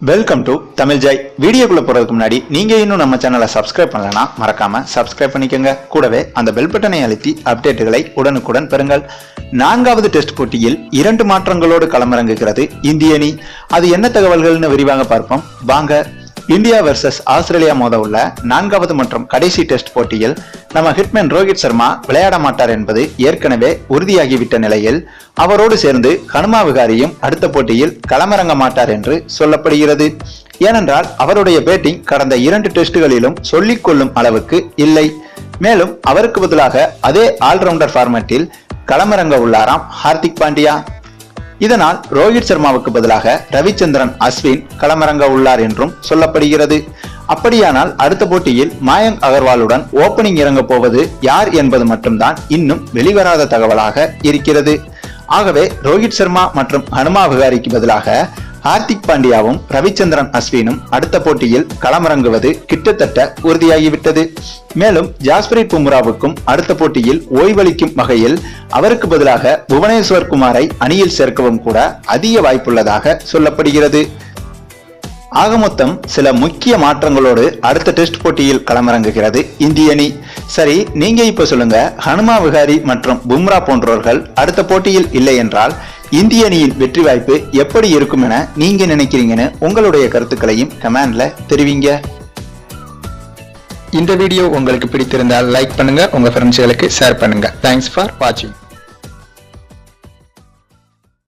Welcome to Tamil Joy வீடியோக்குள்ள போறதுக்கு முன்னாடி நீங்க இன்னும் நம்ம சேனலை சப்ஸ்கிரைப் பண்ணலனா மறக்காம சப்ஸ்கிரைப் பண்ணிக்கோங்க. கூடவே அந்த பெல் பட்டனை அழுத்தி அப்டேட்டுகளை உடனுக்குடன் பெறுங்கள். நான்காவது டெஸ்ட் போட்டியில் இரண்டு மாற்றங்களோடு களமிறங்குகிறது இந்திய அணி. அது என்ன தகவல்கள்னு விரிவாக பார்ப்போம். வாங்க இந்தியா வெர்சஸ் ஆஸ்திரேலியா மோத உள்ள நான்காவது மற்றும் கடைசி டெஸ்ட் போட்டியில் நம்ம ஹிட்மேன் ரோஹித் சர்மா விளையாட மாட்டார் என்பது ஏற்கனவே உறுதியாகிவிட்ட நிலையில் அவரோடு சேர்ந்து ஹனுமா விகாரியும் அடுத்த போட்டியில் களமிறங்க மாட்டார் என்று சொல்லப்படுகிறது. ஏனென்றால் அவருடைய பேட்டிங் கடந்த இரண்டு டெஸ்டுகளிலும் சொல்லிக் கொள்ளும் அளவுக்கு இல்லை. மேலும் அவருக்கு பதிலாக அதே ஆல்ரவுண்டர் ஃபார்மேட்டில் களமிறங்க உள்ளாராம் ஹார்திக் பாண்டியா. இதனால் ரோஹித் சர்மாவுக்கு பதிலாக ரவிச்சந்திரன் அஸ்வின் களமிறங்க உள்ளார் என்றும் சொல்லப்படுகிறது. அப்படியானால் அடுத்த போட்டியில் மாயங்க் அகர்வாலுடன் ஓபனிங் இறங்க போவது யார் என்பது மட்டும்தான் இன்னும் வெளிவராத தகவலாக இருக்கிறது. ஆகவே ரோஹித் சர்மா மற்றும் ஹனுமா விகாரிக்கு பதிலாக ஹார்திக் பாண்டியாவும் ரவிச்சந்திரன் அஸ்வினும் அடுத்த போட்டியில் களமிறங்குவது கிட்டத்தட்ட உறுதியாகிவிட்டது. மேலும் ஜாஸ்பிரிட் பும்ராவுக்கும் அடுத்த போட்டியில் ஓய்வளிக்கும் வகையில் அவருக்கு பதிலாக புவனேஸ்வர் குமாரை அணியில் சேர்க்கவும் கூட அதிக வாய்ப்புள்ளதாக சொல்லப்படுகிறது. ஆக மொத்தம் சில முக்கிய மாற்றங்களோடு அடுத்த டெஸ்ட் போட்டியில் களமிறங்குகிறது இந்திய அணி. சரி நீங்க இப்ப சொல்லுங்க ஹனுமா விகாரி மற்றும் பும்ரா போன்றவர்கள் அடுத்த போட்டியில் இல்லை என்றால் இந்திய அணியின் வெற்றி வாய்ப்பு எப்படி இருக்கும் என நீங்க நினைக்கிறீங்கன்னு உங்களுடைய கருத்துக்களையும் கமெண்ட்ல தெரிவிங்க. இந்த வீடியோ உங்களுக்கு பிடித்திருந்தால் லைக் பண்ணுங்க உங்க ஃப்ரெண்ட்ஸ்களுக்கு ஷேர் பண்ணுங்க. தேங்க்ஸ் ஃபார் வாட்சிங்